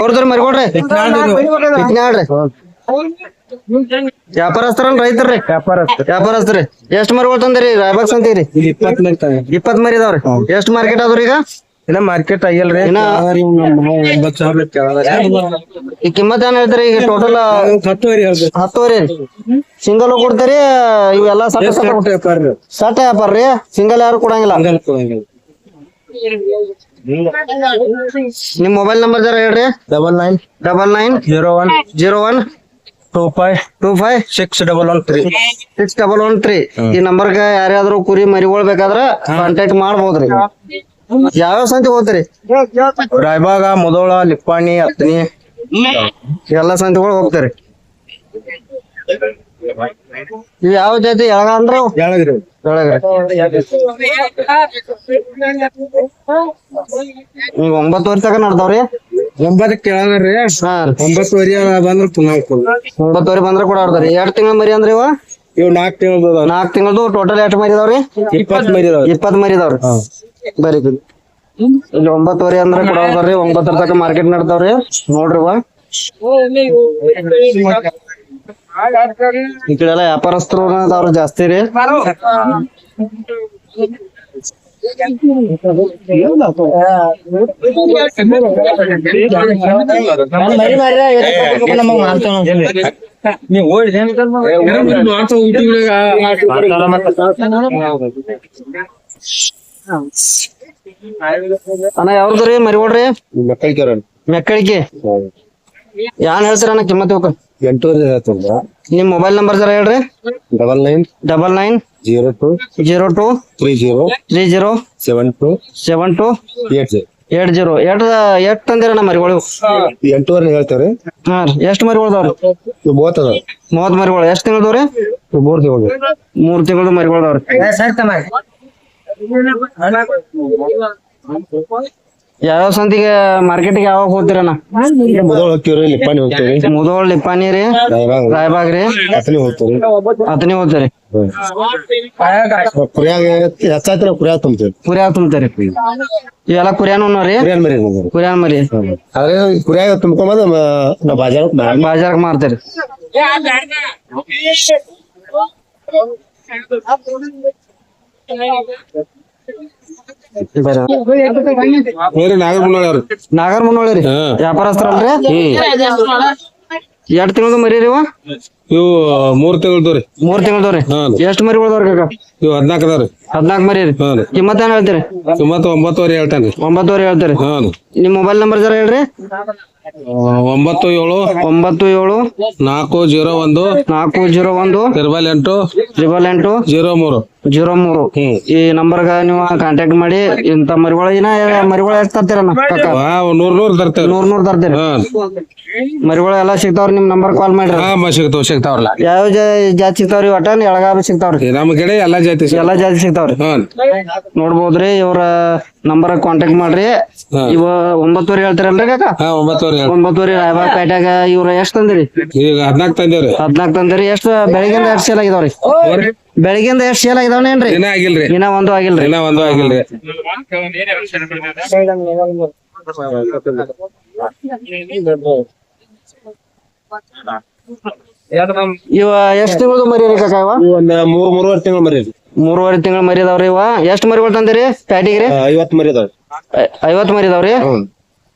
ಕೊಡ್ತಾರ ಮರಿಕೊಡ್ರಿ ಇಟ್ನಾಳ್ರಿ ವ್ಯಾಪಾರಸ್ಥರನ್ ರೈತರ್ರಿ. ವ್ಯಾಪಾರಸ್ಥರಿ. ಎಷ್ಟ್ ಮರಿ ತಂದಿರಿ? ರಾಯಬಾಗ್ ಅಂತೀರಿ? ಇಪ್ಪತ್ ಮರಿ ಇದಾವ್ರಿ ಎಷ್ಟ್ ಮಾರ್ಕೆಟ್ ಆದ್ರಿ ಈಗ? ಇನ್ನ ಮಾರ್ಕೆಟ್ ಆಗಿಲ್ರಿ. ಈ ಕಿಮ್ಮತ್ ಏನ್ ಹೇಳ್ತೀರಿ? ಈಗ ಟೋಟಲ್ ಹತ್ತುವರೆ ಸಿಂಗಲ್ ಕೊಡ್ತೀರಿ ಇವೆಲ್ಲ ಸಟ್ಟ ಸಟ್ಟ ವ್ಯಾಪಾರ ರೀ. ಸಿಂಗಲ್ ಯಾರು ಕೊಡಂಗಿಲ್ಲ. ನಿಮ್ ಮೊಬೈಲ್ ನಂಬರ್ ಜರ ಹೇಳ್ರಿ. Double nine double nine zero one zero one two five two five six double one three six double one three ಈ ನಂಬರ್ಗ ಯಾರ್ಯಾದ್ರು ಕುರಿ ಮರಿಗೊಳ್ ಬೇಕಾದ್ರ ಕಾಂಟ್ಯಾಕ್ಟ್ ಮಾಡ್ಬೋದ್ರಿ. ಯಾವ್ಯಾವ ಸಂತಿ ಹೋಗ್ತೀರಿ? ರಾಯಬಾಗ ಮುದೋಳ ಲಿಪ್ಪಾಣಿ ಅತ್ನಿ. ಎಲ್ಲಾ ಸಂತಿಗಳು ಹೋಗ್ತೀರಿ. ಯಾವ ಜಾತಿ ಎಳಗ ಅಂದ್ರೆ ಅವು? ಈಗ ಒಂಬತ್ತುವರೆ ತಕ ನಡ್ದಾವ್ರಿ ಒಂಬತ್ತಕ್ಕೆ ಕೇಳಾದ್ರಿ ಹಾ. ಒಂಬತ್ತುವರೆ ಬಂದ್ರ ಪುನಃ ಕೊಡು. ಒಂಬತ್ತುವರೆ ಬಂದ್ರ ಕೂಡ ಆಡ್ತಾರಿ ಎರಡ್ ತಿಂಗಳ ಮರಿ ಅಂದ್ರಿ ಇವ? ಇವ್ ನಾಕ್ ತಿಂಗಳು ನಾಕ್ ತಿಂಗಳದು ಟೋಟಲ್ ಎಷ್ಟು ಮರಿ ಇದಾವ್ರಿ ಇಪ್ಪತ್ ಮರಿ ಇದಾವ್ರಿ. ಇಪ್ಪತ್ ಮರಿ ಇದಾವ್ರಿ ಬರೀ. ಇಲ್ಲಿ ಒಂಬತ್ತುವರೆ ಅಂದ್ರೆ ಕೊಡೋದ್ರಿ ಒಂಬತ್ತರ ತಕ ಮಾರ್ಕೆಟ್ ನಡ್ದಾವ್ರಿ. ನೋಡ್ರಿ ವಾ ಈ ಕಡೆ ಎಲ್ಲ ವ್ಯಾಪಾರಸ್ಥರು ಅದಾವ್ರಿ ಜಾಸ್ತಿ ರೀ ಅಣ್ಣ ಯಾವ್ದ್ರಿ ಮರಿ ಓಡ್ರಿ ಮಕ್ಕಳಿಗೆ ಕೇಳೋಣ. ಮೆಕ್ಕಳಿಗೆ ಯಾನ್ ಹೇಳ್ತೀರ ಅಣ್ಣ ಕಿಮ್ಮತ್ ಇವಕ್ಕ ಎಂಟೂವರೆ ಹೇಳ್ತದ ನಿಮ್ ಮೊಬೈಲ್ ನಂಬರ್ ಜರ ಹೇಳ್ರಿ. Double nine double nine zero two zero two three zero three zero seven two seven two eight zero. Eight zero. Eight eight ತಂದಿರಣ್ಣ ಮರಿಗಳು. ಎಂಟೂವರೆ ಹೇಳ್ತೇವ್ರಿ. ಹಾ ರೀ. ಎಷ್ಟ್ ಮರಿಗಳು ಅದಾವ್ರಿ? ಇವ್ ಮೂವತ್ತದ ಮೂವತ್ ಮರಿಗಳು. ಎಷ್ಟು ತಿಂಗಳದವ್ರಿ ಇವ್ ಮೂರ್ ತಿಂಗಳು ಮೂರ್ ತಿಂಗಳದ ಮರಿಗಳು ಅದಾವ್ರಿ. ಯಾವ್ಯಾವ ಸಂತಿಗೆ ಮಾರ್ಕೆಟ್ಗೆ ಯಾವಾಗ ಹೋಗ್ತೀರಣ್ಣ? ಮೊದಲು ಹೋಗ್ತೀವ್ರಿ ಲಿಪ್ಪಾಣಿ ಹೋಗ್ತೀವ್ರಿ ಮುದೋಳ್ ಲಿಪ್ಪಾನಿ ರೀ? ರಾಯಬಾಗ. ರಾಯಬಾಗ್ ರೀ? ಹತ್ತನಿ ಹೋಗ್ತೀವ್ರಿ ಅತನಿ ಹೋಗ್ತೀರಿ? ಕುರಿಯಾಗ ಹೆಚ್ಚಾಯ್ತಿರ ಕುರಿಯಾಗ ತುಂಬ್ತೀವಿ. ಕುರಿಯಾಗ ತುಂಬ್ತೀರಿ? ಇವೆಲ್ಲ ಕುರಿಯಾನು ರೀ? ಕುರಿಯನ್ ಮರಿ ನಮ್ದು. ಕುರಿಯಾನ್ ಮರಿ. ಆದ್ರೆ ಕುರಿಯಾಗ ತುಂಬ್ಕೊಂಬಂದು ನಾವು ಬಾಜಾರಕ್ಕೆ ಮಾರಿ ಬಾಜಾರ್ಗ್ ಮಾರ್ತೀರಿ. ನೋಡ್ರಿ ನಾಗರ ಮುನ್ನೋಳಿ ಅವ್ರು ನಾಗರ್ ಮುನ್ನೋಳಿ ರೀ ವ್ಯಾಪಾರಸ್ಥರಲ್ರಿ ಎರಡ್ ತಿಂಗಳದ ಮರಿ ರೀ ಇವ? ಇವು ಮೂರ್ ತಿಂಗಳದವ್ರಿ ಮೂರ್ ತಿಂಗಳದವ್ರಿ ಎಷ್ಟ್ ಮರಿ ಉಳ್ದವ್ರಿ ಕಾಕ? ಇವು ಹದ್ನಾಕ್ ಅದಾವ್ರಿ. ಹದ್ನಾಕ್ ಮರಿ ರೀ. ಕಿಮ್ಮತ್ ಏನ್ ಹೇಳ್ತೀರಿ? ಸುಮತ್ ಒಂಬತ್ತುವರೆ ಹೇಳ್ತಾನೆ ಒಂಬತ್ತುವರೆ ಹೇಳ್ತೀರಿ? ನಿಮ್ ಮೊಬೈಲ್ ನಂಬರ್ ಜರ ಹೇಳ್ರಿ. ಒಂಬತ್ತು ಏಳು ಒಂಬತ್ತು ಏಳು ನಾಲ್ಕು ಜೀರೋ ಒಂದು ನಾಲ್ಕು ಜೀರೋ ಒಂದು ತ್ರಿಬಲ್ ಎಂಟು ತ್ರಿಬಲ್ ಎಂಟು ಜೀರೋ ಮೂರು. ಜೀರೋ ಮೂರು. ಈ ನಂಬರ್ಗ ನೀವು ಕಾಂಟ್ಯಾಕ್ಟ್ ಮಾಡಿ ಇಂತ ಮರಿಗಳ ಮರಿಗಳ ಎಷ್ಟು ಹಾ ನೂರ್ ನೂರ್ ನೂರ್ ನೂರ್ ತರ್ತೀರಿ? ಮರಿಗಳು ಎಲ್ಲಾ ಸಿಗ್ತಾವ್ರಿ ನಿಮ್ ನಂಬರ್ ಕಾಲ್ ಮಾಡ್ರಿ ಸಿಗ್ತಾವ್ ಸಿಗ್ತಾವ್ರಲ್ಲ. ಯಾವ ಜಾತಿ ಸಿಗ್ತಾವ್ರಿ ಒಟ್ಟ ಎಳಗಾವಿ ಸಿಗ್ತಾವ್ರಿ. ನಮ್ಮ ಕಡೆ ಎಲ್ಲಾ ಜಾತಿ ಎಲ್ಲಾ ಜಾತಿ ಸಿಗ್ತಾವ್ರಿ. ನೋಡ್ಬೋದ್ರಿ ಇವ್ರ ನಂಬರ್ ಕಾಂಟ್ಯಾಕ್ಟ್ ಮಾಡ್ರಿ. ಇವ ಒಂಬತ್ತುವರೆ ಹೇಳ್ತಾರಲ್ರಿ ಕಾಕ? ಒಂಬತ್ತುವರೆ ಒಂಬತ್ತುವರೆ ರಾಯಬಾಗ್ ಪೇಟ್ಯಾಗ ಇವ್ರ ಎಷ್ಟ್ ತಂದಿರಿ? ಈಗ ಹದ್ನಾಲ್ಕು ತಂದಿರಿ ಹದ್ನಾಲ್ಕ್ ತಂದಿರಿ ಎಷ್ಟ್ ಬೆಳಿಗ್ಗೆ ಎಷ್ಟ್ ಸೇಲ್ ಆಗಿದಾವ್ರಿ ಬೆಳಿಗ್ಗೆಂದ ಎಷ್ಟ್ ಸೇಲ್ ಆಗಿದಾವನೇನ್ರಿ? ಇನ್ನ ಆಗಿಲ್ರಿ. ಇನ್ನ ಒಂದು ಆಗಿಲ್ರಿ. ಇನ್ನ ಒಂದು ಆಗಿಲ್ರಿ. ಇವ ಎಷ್ಟ್ ತಿಂಗಳು ಮರಿ ರೀ ಕಾಕ ಇವ? ಒಂದ್ ಮೂರ್ ಮೂರುವರೆ ತಿಂಗಳು ಮರಿ ಮೂರುವರೆ ತಿಂಗಳ ಮರಿ ಅದಾವ್ರಿ ಇವ. ಎಷ್ಟ್ ಮರಿಗಳು ತಂದಿರಿ ಪ್ಯಾಟಿಗ್ರಿ ಐವತ್ ಮರಿ ಅದಾವ್ರಿ ಐವತ್ ಮರಿ ಅದಾವ್ರಿ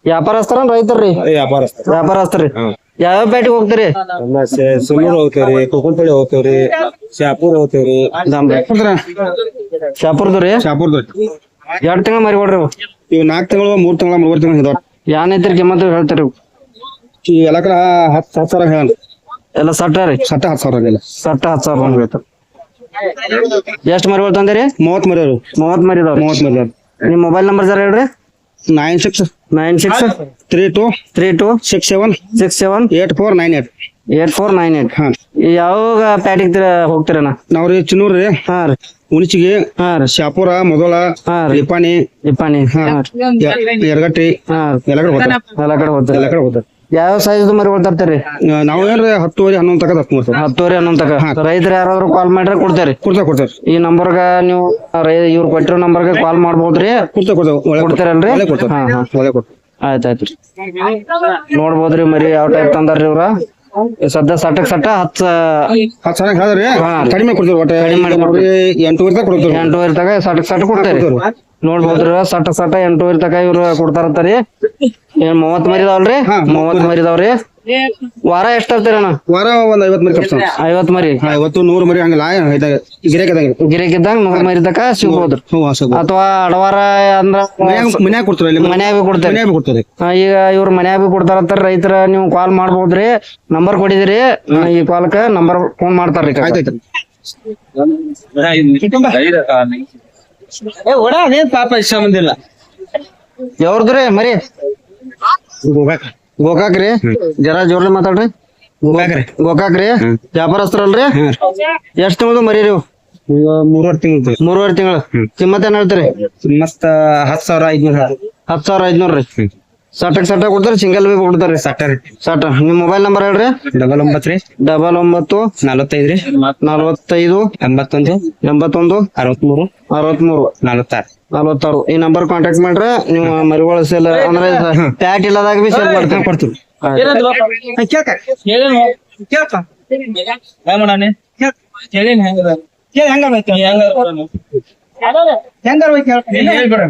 ವ್ಯಾಪಾರಸ್ಥರ. ರೈತರ್ರಿ ವ್ಯಾಪಾರಸ್ಥ ವ್ಯಾಪಾರಸ್ಥರಿ ಯಾವ್ಯಾವ ಪೇಟೆಗೆ ಹೋಗ್ತೀರಿ? ಸುಮೂರ್ ಹೋಗ್ತೇವ್ರಿ ಕುಕುಂಪಳ್ಳಿ ಹೋಗ್ತೇವ್ರಿ ಶಾಪುರ್ ಹೋಗ್ತೇವ್ರಿ. ಶಾಪುರ್ದ್ರಿ ರೀ ಶಾಪೂರ್ದ. ಎರಡ್ ತಿಂಗಳ ಮರಿ ಕೊಡ್ರಿ ಇವು ಇವ್ ನಾಕ್ ತಿಂಗಳು ಮೂರ್ ತಿಂಗಳ ಮೂರ್ ತಿಂಗಳ ಇದಾವ. ಯಾನ್ ಐತ್ರಿ ಕಿಮ್ಮತ್ ಹೇಳ್ತೀರಿ ಇವು. ಈ ಎಲ್ಲ ಕಡೆ ಹತ್ತು ಹತ್ತು ಸಾವಿರ ಹೇಳ ಎಲ್ಲ ಸಟ್ಟ ರೀ? ಸಟ್ಟ ಹತ್ತು ಸಾವಿರ ಇಲ್ಲ ಸಟ್ಟ ಹತ್ತು ಸಾವಿರ ಬೀಳ್ತಾವ ಎಷ್ಟ್ ಮರಿ ತಂದಿರಿ ಮೂವತ್ ಮರಿ ಮೂವತ್ ಮರಿ ಇದಾವ್ರಿ. ಮೂವತ್ ಮರಿ ನಿಮ್ ಮೊಬೈಲ್ ನಂಬರ್ ಜರ ಹೇಳ್ರಿ. Nine six nine six three two three two six seven six seven eight four nine eight eight four nine eight ಹಾ. ಯಾವಾಗ ಪ್ಯಾಟಿಗೆ ಹೋಗ್ತೀರಣ್ಣ? ನಾವ್ರಿ ಚಿನ್ನೂರ್ ರೀ. ಹಾ ರೀ. ಉಣಿಚಿಗೆ ಹಾ ರೀ. ಶಾಪುರ ಮೊದಲ ಹಾ ರೀ. ಲಿಪಾಣಿ ಹಾ. ಹಾ ಎಲ್ಲ ಕಡೆ ಹೋಗ್ತಾರೆ. ಎಲ್ಲ ಕಡೆ ಹೋಗ್ತಾರೆ. ಎಲ್ಲ ಕಡೆ ಹೋಗ್ತಾರೆ. ಯಾವ ಸೈಜ್ ಮರಿಗಳು ತರ್ತೀರಿ? ನಾವು ಏನ್ರಿ ಹತ್ತುವರೆ ಹನ್ನೊಂದು ತಕ ಹತ್ತು ಹತ್ತುವರೆ ಹನ್ನೊಂದ್ ತಕ. ರೈತರು ಯಾರಾದ್ರೂ ಕಾಲ್ ಮಾಡ್ರೆ ಕೊಡ್ತೇರಿ? ಕೊಡ್ತಾರೆ ಕೊಡ್ತಾರೆ. ಈ ನಂಬರ್ಗ ನೀವು ರೈ ಇವ್ರು ಕೊಟ್ಟಿರೋ ನಂಬರ್ಗೆ ಕಾಲ್ ಮಾಡ್ಬೋದ್ರಿ? ಕೊಡ್ತಾ ಕೊಡ್ತಾವ ಕೊಡ್ತಾರಲ್ರಿ? ಕೊಡ್ತಾರೆ. ಕೊಡ್ತೀರಲ್ರಿ? ಒಳ್ಳೆ ಕೊಡ್ತಾರೆ. ಹಾ ಹಾ. ಒಳ್ಳೆ ಕೊಡ್ತಾರೆ. ಆಯ್ತಾಯ್ತ್ರಿ ನೋಡ್ಬೋದ್ರಿ ಮರಿ ಯಾವ ಟೈಪ್ ತಂದಾರ್ರಿ ಇವ್ರ? ಸದ್ಯ ಸಟ್ಟಕ್ ಸಟ್ಟ ಹತ್ತ ಹತ್ತು ಸಾವಿರ ಹೇಳಿದ್ರಿ ಹಾ. ಕಡಿಮೆ ಕೊಡ್ತೀವಿ ಒಟ್ಟು. ಮಾಡಿ ಕೊಡ್ತೀವಿ. ಎಂಟೂವರೆ ತನಕ ಕೊಡ್ತೀವಿ. ಎಂಟೂವರೆ ತಕ ಸಟಕ್ ಸಟ ಕೊಡ್ತೇರಿ. ನೋಡ್ಬೋದ್ರಿ ಸಟ ಸಟ ಎಂಟೂವರೆ ತಕ ಇವ್ರು ಕೊಡ್ತಾರಂತಾರಿ. ಏನ್ ಮೂವತ್ ಮರಿ ಇದಾವಲ್ರಿ ಹಾ, ಮೂವತ್ ಮರಿ. ಇದಾವ್ರಿ ವಾರ ಎಷ್ಟ್ ಆಗ್ತೀರ ವಾರ ಒಂದ್ ಐವತ್ತು ಮರಿ ಐವತ್ ಮರಿ? ಐವತ್ತು ನೂರು ಮರಿ ಹಂಗಿಲ್ಲ ಇದಾಗ ಗಿರೇಕದಾಗ ಗಿರಿಕ್ ಇದ್ದಂಗ ನೂರ್ ಮರಿ ತಕ ಸಿಗ್ಬೋದ್ರಿ ಹ್ಞೂ ಹಸು ಅಥವಾ ಅಡವಾರ ಅಂದ್ರ ಮನ್ಯಾಗ ಮನ್ಯಾಗ ಕೊಡ್ತಾರೆ ಇಲ್ಲಿ? ಮನ್ಯಾಗ ಕೊಡ್ತೇರಿ. ಕೊಡ್ತಾರೆ. ಆ, ಈಗ ಇವ್ರ ಮನ್ಯಾಗ ಬಿ ಕೊಡ್ತಾರಂತಾರ ರೈತರ ನೀವು ಕಾಲ್ ಮಾಡ್ಬೋದ್ರಿ. ನಂಬರ್ ಕೊಡಿದಿರಿ. ಈ ಕಾಲ್ಕ ನಂಬರ್ ಫೋನ್ ಮಾಡ್ತಾರ್ರಿ ಕಾಕ. ಆಯ್ತಾಯ್ತು ಪಾಪ ಇಷ್ಟ ಬಂದಿಲ್ಲ? ಯಾವ್ದ್ರಿ ಮರಿ? ಹೋಗಾಕ ಗೋಕಾಕ್ ರೀ ಜರಾ ಜೋರ್ಲಿ ಮಾತಾಡ್ರಿ. ಗೋಕಾಕ್ರಿ. ಗೋಕಾಕ್ ರೀ ವ್ಯಾಪಾರಸ್ಥರಲ್ರಿ? ಎಷ್ಟ್ ತಿಂಗಳು ಮರೀರಿ ರೀ ಮೂರುವರೆ ತಿಂಗಳು ಮೂರುವರೆ ತಿಂಗಳು. ಕಿಮ್ಮತ್ ಏನ್ ಹೇಳ್ತೀರಿ? ಮತ್ತ ಹತ್ತು ಸಾವಿರ ಐದ್ನೂರ ಹತ್ತು ಸಾವಿರ ಐದ್ನೂರ್ ರೀ. ಸಟಕ್ ಸಟ ಕೊಡ್ತಾರೆ ಸಿಂಗಲ್ ಬಿ ಕೊಡ್ತಾರೆ. ಸಟ್ಟ ರೀ. ಸಟ ನಿಮ್ ಮೊಬೈಲ್ ನಂಬರ್ ಹೇಳ್ರಿ. ಡಬಲ್ ಒಂಬತ್ತು ರೀ. ಡಬಲ್ ಒಂಬತ್ತು ನಲವತ್ತೈದು ರೀ. ನಲವತ್ತೈದು ಎಂಬತ್ತೊಂದು ಎಂಬತ್ತೊಂದು ಅರವತ್ಮೂರು ಅರವತ್ಮೂರು ನಲವತ್ತಾರು. ನಲವತ್ತಾರು. ಈ ನಂಬರ್ ಕಾಂಟ್ಯಾಕ್ಟ್ ಮಾಡ್ರೆ. ನೀವು ಮರಿಗಳು ಸೇಲ್ ಅಂದ್ರೆ ಪ್ಯಾಟ್ ಇಲ್ಲದಾಗ ಬಿ ಸೇಲ್ ಮಾಡ್ತೀವಿ. ಕೊಡ್ತೀವಿ.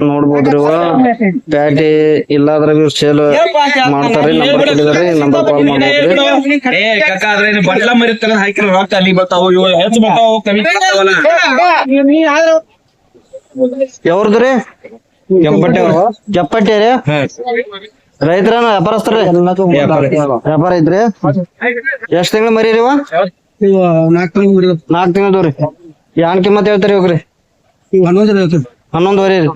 ನೋಡ್ಬೋದ್ರಿ ಪ್ಯಾಟಿ ಇಲ್ಲಾದ್ರ ಸೇಲ್ ಮಾಡ್ತಾರ್ರಿ ನಂಬರ್ ಕೊಟ್ಟಿದಾರೆ ನಂಬರ್ ಕಾಲ್ ಮಾಡ್ಬೋದ್ರಿ ಬಟ್ಲ ಮರಿ ತಗದ್ ಹಾಕಿರ ರೊಕ್ಕ ಅಲ್ಲಿ ಬರ್ತಾವ ಇವು ಹೆಚ್ಚು ಬರ್ತಾವ ಕಮ್ಮಿ ಬರ್ತಾವಲ್ಲ. ಯಾವ್ದ್ರಿ ಕೆಂಪಟ್ಟೆ ಅವ್ರು. ಜಪ್ಪಟ್ಟಿ ರೀ? ರೈತರ ವ್ಯಾಪಾರಸ್ಥರ ವ್ಯಾಪಾರ ಐತ್ರಿ ಎಷ್ಟ್ ತಿಂಗಳ ಮರಿ ರೀ ನಾಕ್ ತಿಂಗಳ ನಾಲ್ಕು ತಿಂಗಳು ಮರಿ. ನಾಲ್ಕ್ ತಿಂಗಳದವ್ರಿ ಯಾನ್ ಕಿಮ್ಮತ್ ಹೇಳ್ತಾರಿ ಹೋಗ್ರಿ ಹನ್ನೊಂದು ಹನ್ನೊಂದುವರೆ ರೀ.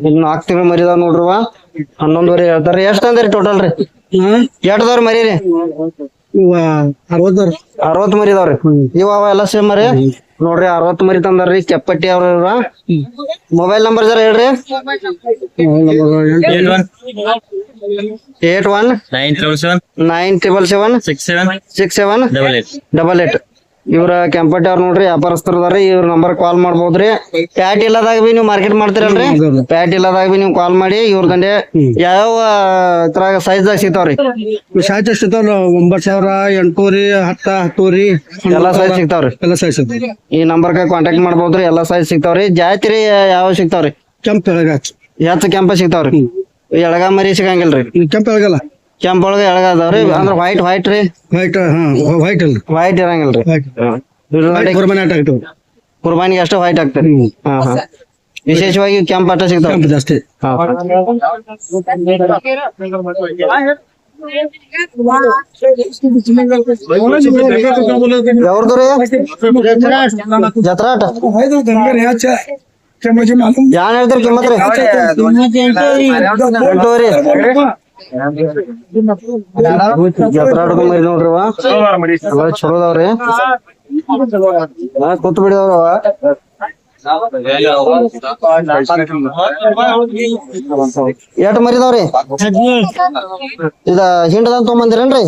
ಇನ್ನು ನಾಲ್ಕು ತಿಂಗಳ ಮರಿ ಇದಾವ ನೋಡ್ರಿ ಇವ ಹನ್ನೊಂದುವರೆ ಹೇಳ್ತಾರ ಎಷ್ಟ್ ಅಂದ್ರಿ ಟೋಟಲ್ ರೀ? ಎಷ್ಟ್ ಮರಿ ರೀ ಇವ ಅರವತ್ತು ಅರವತ್ ಮರಿ ಇದಾವ್ರಿ ಇವ ಅವ ಎಲ್ಲ ಸೇಮ್ ಮರಿ ನೋಡ್ರಿ ಅರವತ್ ಮರಿ ತಂದಾರ್ರಿ ಕೆಪ್ಪಟ್ಟಿ ಅವ್ರ ಮೊಬೈಲ್ ನಂಬರ್ ಜರ ಹೇಳ್ರಿ. Eight one nine triple seven nine triple seven six seven six seven double eight double eight ಇವ್ರ ಕೆಂಪಟ್ಟಿ ಅವ್ರ ನೋಡ್ರಿ ವ್ಯಾಪಾರಸ್ಥರ ಅದಾರಿ ಇವ್ರ ನಂಬರ್ ಕಾಲ್ ಮಾಡ್ಬೋದ್ರಿ. ಪ್ಯಾಟ್ ಇಲ್ಲದಾಗ ಬಿ ನೀವು ಮಾರ್ಕೆಟ್ ಮಾಡ್ತೀರಲ್ರಿ? ಪ್ಯಾಟ್ ಇಲ್ಲದಾಗ ಬಿ ನೀವು ಕಾಲ್ ಮಾಡಿ ಇವ್ರ ದಂಡೆ ಯಾವ ತರ ಸೈಜ್ ದಾಗ ಸಿಗ್ತಾವ್ರಿ? ಸೈಜ್ ಎಷ್ಟು ಒಂಬತ್ ಸಾವಿರ ಎಂಟೂರಿ ಹತ್ತ ಹತ್ತೂರಿ ಎಲ್ಲಾ ಸೈಜ್ ಸಿಗ್ತಾವ್ರಿ. ಎಲ್ಲಾ ಸೈಜ್ ಸಿಗ್ತಾವ್ರಿ ಈ ನಂಬರ್ ಕಾಂಟ್ಯಾಕ್ಟ್ ಮಾಡ್ಬೋದ್ರಿ ಎಲ್ಲಾ ಸೈಜ್ ಸಿಗ್ತಾವ್ರಿ. ಜಾತ್ರಿ ಯಾವ ಸಿಗ್ತಾವ್ರಿ? ಕೆಂಪ್ ಹಚ್ಚು. ಕೆಂಪ ಸಿಗ್ತಾವ್ರಿ. ಎಳಗ ಮರಿ ಸಿಗಂಗಿಲ್ರಿ. ಕೆಂಪ ಎಳಗಲ್ಲ. ಕೆಂಪ್ ಒಳಗ ಎಳಗ ಅದಾವ್ರಿ ಅಂದ್ರ ವೈಟ್ ವೈಟ್ ರೀ. ವೈಟ್ ಹಾ ವೈಟ್ ಅಲ್ಲ ವೈಟ್ ಇರಂಗಿಲ್ರಿ. ವೈಟ್ ಇದ್ರ ನೋಡಿ. ಕುರ್ಬಾನಿ ಆಟ ಆಗ್ತಾವ ಕುರ್ಬಾನಿಗೆ ಅಷ್ಟೇ ವೈಟ್ ಆಗ್ತದೆ. ಹಾ ಹಾ. ವಿಶೇಷವಾಗಿ ಕೆಂಪ್ ಆಟ ಸಿಗ್ತಾವ ಕೆಂಪ್ ಜಾಸ್ತಿ. ಹಾ ಯಾವ್ದು ರೀ ಜತ್ರಾಟ. ಯಾನ್ ಹೇಳ್ತೀರಿ ಕಿಮ್ಮತ್ ರೀ ಎಂಟೂವರೆ. ಜತ್ರಾಟದ ಮರಿ ನೋಡ್ರಿ ಅವ ಚಲೋ ಅದಾವ್ರಿ ಕೂತ್ ಬಿಡಿದವ್ರವ ಎಷ್ಟ್ ಮರಿದಾವ್ರಿ ಇದ ಹಿಂಡದನ್ ತೊಗೊಂಬಂದಿರೇನ್ರಿ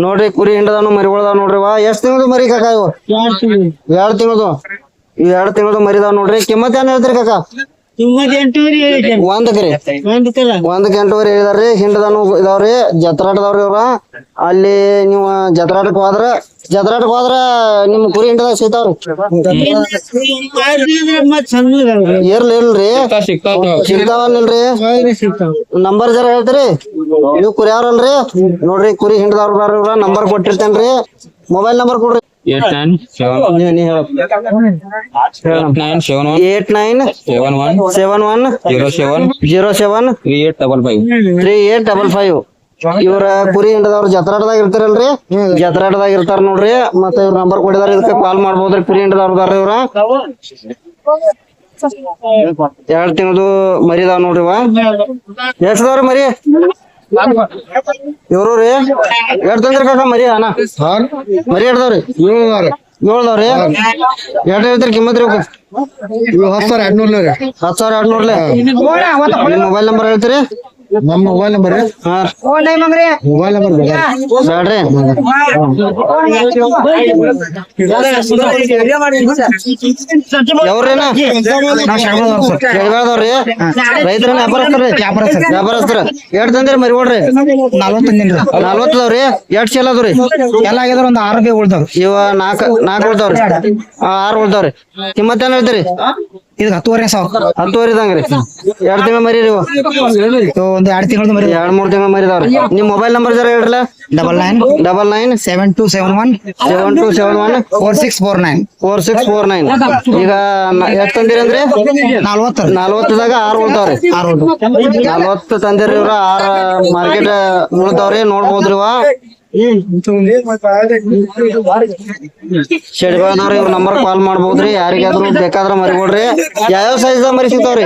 ನೋಡ್ರಿ ಕುರಿ ಹಿಂಡದಾನು ಮರಿಗೊಳದಾವ್ ನೋಡ್ರಿ ವಾ. ಎಷ್ಟ್ ತಿಂಗಳದು ಮರಿ ಕಾಕ ಇವು? ಎರಡ್ ತಿಂಗಳದು? ಈ ಎರಡ್ ತಿಂಗಳದು ಮರಿದಾವ್ ನೋಡ್ರಿ. ಕಿಮ್ಮತ್ ಏನ್ ಹೇಳ್ತೀರಿ ಕಾಕ? ಒಂದಕ್ರಿ ಒಂದಕ್ಕೆ ಎಂಟೂವರೆ ಹೇಳಿದಾರ್ರಿ ಹಿಂಡದನು ಇದಾವ್ರಿ ಜತ್ರಾಟದವ್ರಿ ಇವ್ರ ಅಲ್ಲಿ ನೀವು ಜತ್ರಾಟಕ್ ಹೋದ್ರ ಜತ್ರಾಟಕ್ ಹೋದ್ರ ನಿಮ್ ಕುರಿ ಹಿಂಡದಾಗ ಸಿಗ್ತಾವ್ರಿ ಇರ್ಲಿ ಇಲ್ರಿ ಸಿಗ್ತಾವಲ್ರಿ ನಂಬರ್ ಜರ ಹೇಳ್ತೀರಿ. ನೀವು ಕುರಿ ಯಾರಲ್ರಿ? ನೋಡ್ರಿ ಕುರಿ ಹಿಂಡದವ್ರ ನಂಬರ್ ಕೊಟ್ಟಿರ್ತೇನ್ರಿ. ಮೊಬೈಲ್ ನಂಬರ್ ಕೊಡ್ರಿ. Eight nine seven nine one eight nine seven one seven one zero seven zero seven three eight double five three eight double five ಇವ್ರ ಕುರಿ ಹಿಂಡದವ್ರ ಜತ್ರಾಟದಾಗ ಇರ್ತಾರಲ್ರಿ? ಜತ್ರಾಟದಾಗ ಇರ್ತಾರ ನೋಡ್ರಿ. ಮತ್ತೆ ಇವ್ರ ನಂಬರ್ ಕೊಟ್ಟಿದಾರ. ಇದಕ್ಕೆ ಕಾಲ್ ಮಾಡ್ಬೋದ್ರಿ ಕುರಿ ಹಿಂಡದವ್ರದಾರ ಇವ್ರ. ಎರಡ್ ತಿಂಗಳದು ಮರಿದಾವ್ ನೋಡ್ರಿ ಇವ ಎಷ್ಟದವ್ರಿ ಮರಿ? ಇವ್ರು ರೀ ಎರಡ್ ತಂದ್ರಿ ಕಾಕ ಮರಿ ಅಣ್ಣ? ಮರಿ ಎಡ್ದವ್ರಿ ಏಳ್ದವ್ರಿ? ಎರಡ್ ಐತ್ರಿ ಕಿಮ್ಮತ್ ರೀ ಹತ್ತು ಸಾವಿರ ಎರಡ್ನೂರ್ಲೆ ರೀ ಹತ್ತು ಸಾವಿರ ಎರಡ್ ಮೊಬೈಲ್ ನಂಬರ್ ಹೇಳ್ತೀರಿ? ನಮ್ಮ ಮೊಬೈಲ್ ನಂಬರ್ ಹಾ. ಮೊಬೈಲ್ ನಂಬರ್ ಯಾವ್ರೇನ? ರೈತರನ್ನ ವ್ಯಾಪಾರಸ್ತಾರ್ರಿ ವ್ಯಾಪಾರಸ್ತಾರ ಎಷ್ಟ್ ತಂದಿರಿ ಮರಿ ಹೊಡ್ರಿ ನಲ್ವತ್ತೊಂದಿನ ನಲ್ವತ್ತದವ್ರಿ? ಎಷ್ಟ್ ಚೀಲ ಅದಾವ್ರಿ? ಎಲ್ಲ ಆಗ್ಯದ್ರ ಒಂದ್ ಆರೋಗ್ಯ ಉಳ್ದವ್ರಿ. ಉಳ್ದಾವ್ ಇವ ನಾಲ್ಕ ನಾಲ್ಕು ಉಳ್ದವ್ರಿ. ಆ, ಆರು ಉಳ್ತಾವ್ರಿ ಕಿಮ್ಮತ್ ಏನ್ ಹೇಳ್ತೀರಿ? ಇದು ಹತ್ತುವರೆ ಸಾವಿರ ಹತ್ತುವರೆ ಇದಂಗ್ರಿ ಎರಡ್ ತಿಂಗಳ ಮರಿ. ಇದು ಒಂದ್ ಎರಡ್ ತಿಂಗಳದ ಮರಿ ಎರಡ್ ಮೂರ್ ತಿಂಗಳ ಮರಿ ಇದಾವ್ರಿ ನಿಮ್ ಮೊಬೈಲ್ ನಂಬರ್ ಜರ ಹೇಳ್ರಲ್ಲ? Double nine double nine seven two seven one seven two seven one four six four nine. Four six four nine. ಈಗ ಎಷ್ಟ್ ತಂದಿರಿ ಅಂದ್ರೆ? ನಲ್ವತ್ತ. ನಲ್ವತ್ತದಾಗ ಆರು ಉಳ್ತಾವ್ರಿ. ಆರು. ನಲ್ವತ್ತು ತಂದಿರಿ ಇವ್ರ ಆರ್ ಮಾರ್ಕೆಟ್ ಉಳ್ತಾವ್ರಿ ನೋಡ್ಬೋದ್ರಿ ಇವ ಶೆಡ್ಗಳದವ್ರಿ ಇವ್ರ ನಂಬರ್ ಕಾಲ್ ಮಾಡ್ಬೋದ್ರಿ. ಯಾರಿಗಾದ್ರು ಬೇಕಾದ್ರ ಮರಿ ಕೊಡ್ರಿ ಯಾವ್ಯಾವ ಸೈಜ್ ಮರಿ ಸಿಗ್ತಾವ್ರಿ?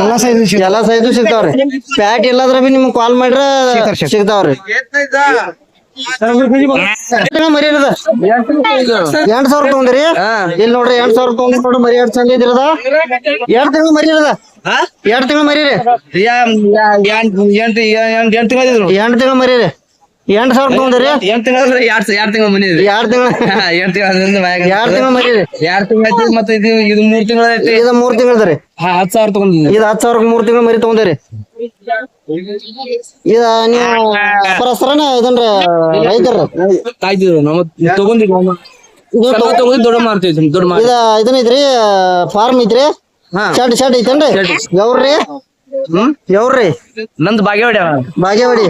ಎಲ್ಲಾ ಸೈಜ್ ಎಲ್ಲಾ ಸೈಜು ಸಿಗ್ತಾವ್ರಿ. ಪ್ಯಾಟ್ ಇಲ್ಲದ್ರ ಬಿ ನಿಮ್ಗೆ ಕಾಲ್ ಮಾಡ್ರ ಸಿಗ್ತಾವ್ರಿ, ಮರಿ ಇರದ ಎಂಟ್ ಸಾವಿರ ತಗೊಂಡ್ರಿ? ಇಲ್ಲಿ ನೋಡ್ರಿ ಎಂಟ್ ಸಾವಿರ ತಗೊಂಡ್ ನೋಡ್ರಿ ಮರಿ ಎರಡ್ ಚಂದ ಇದಿರದ ಎರಡ್ ತಿಂಗಳು ಮರಿ ಇರದ? ಎರಡ್ ತಿಂಗಳು ಮರಿ ರೀ? ಎಂಟು ಎಂಟು ತಿಂಗಳು ಎಂಟ್ ತಿಂಗಳು ಮರಿ ರೀ. ಎಂಟ್ ಸಾವಿರ ತಗೊಂಡಿರಿ? ಎಂಟು ತಿಂಗಳು ಎರಡ್ ಎರಡ್ ತಿಂಗಳು ಮನಿ ಎರಡ್ ತಿಂಗಳ ಎಂಟು ತಿಂಗಳ ಎರಡ್ ತಿಂಗಳು ಮರಿ ರೀ ಎರಡ್ ತಿಂಗಳು ಮತ್ತೆ ಇದು ಇದು ಮೂರ್ ತಿಂಗಳ ಐತಿ ಇದು ಮೂರ್ ಸಾವಿರ ಇದು ಸಾವಿರಕ್ಕೆ ಮೂರ್ ತಿಂಗಳು ಮರಿ ತಗೊಂಡಿರಿ. ಇದ ನೀವು ವ್ಯಾಪಾರಸ್ಥರನ ಇದನ್ರ ರೈತರ? ಕಾಯ್ತಿದ್ರು ನಾವು. ತಗೊಂಡಿದ್ವಿ ಇದು ಸಣ್ಣ ತಗೊಂಡು ದೊಡ್ಡ ಮಾರ್ತೀವಿ ದೊಡ್ಡ ಮಾರ್ ಇದ ಇದನ್ನ ಐತ್ರಿ ಫಾರ್ಮ್ ಐತ್ರಿ? ಶೆಡ್ ಶೆಡ್ ಐತೇನ್ರಿ? ಯಾವ್ರಿ ಹ್ಮ್? ಯಾವ್ರಿ ನಂದು ಬಾಗೇವಾಡಿ. ಬಾಗೇವಾಡಿ.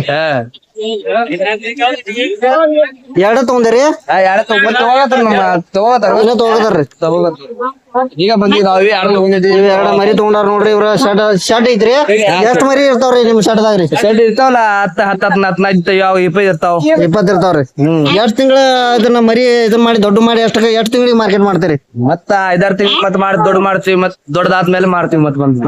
ಎರಡ ತಗೊಂಡ್ರಿ? ಎರಡ ಈಗ ಬಂದಿ ನಾವ್ ತಗೊಂಡಿದ್ದೀವಿ ಎರಡ ಮರಿ ತಗೊಂಡಾರ ನೋಡ್ರಿ ಇವ್ರ ಶೆಡ್ ಶೆಡ್ ಐತ್ರಿ? ಎಷ್ಟ್ ಮರಿ ಇರ್ತಾವ್ರಿ ನಿಮ್ ಶರ್ಟ್ ರೀ? ಶರ್ಟ್ ಇರ್ತಾವಲ್ಲ ಹತ್ತ ಹತ್ತ ಇರ್ತಾವ ಯಾವ ಇಪ್ಪತ್ತು ಇರ್ತಾವ. ಇಪ್ಪತ್ ಇರ್ತಾವ್ರಿ. ಎಷ್ಟ್ ತಿಂಗಳ ಇದನ್ನ ಮರಿ ಇದನ್ನ ಮಾಡಿ ದೊಡ್ಡ ಮಾಡಿ ಎಷ್ಟ್ ಎಷ್ಟ್ ತಿಂಗಳಿಗೆ ಮಾರ್ಕೆಟ್ ಮಾಡ್ತೀರಿ? ಮತ್ತ ಐದಾರು ತಿಂಗಳು ಮತ್ ಮಾಡಿ ದೊಡ್ಡ ಮಾಡ್ತೀವಿ ಮತ್ ದೊಡ್ಡದಾದ್ಮೇಲೆ ಮಾಡ್ತೀವಿ ಮತ್ ಬಂದ್.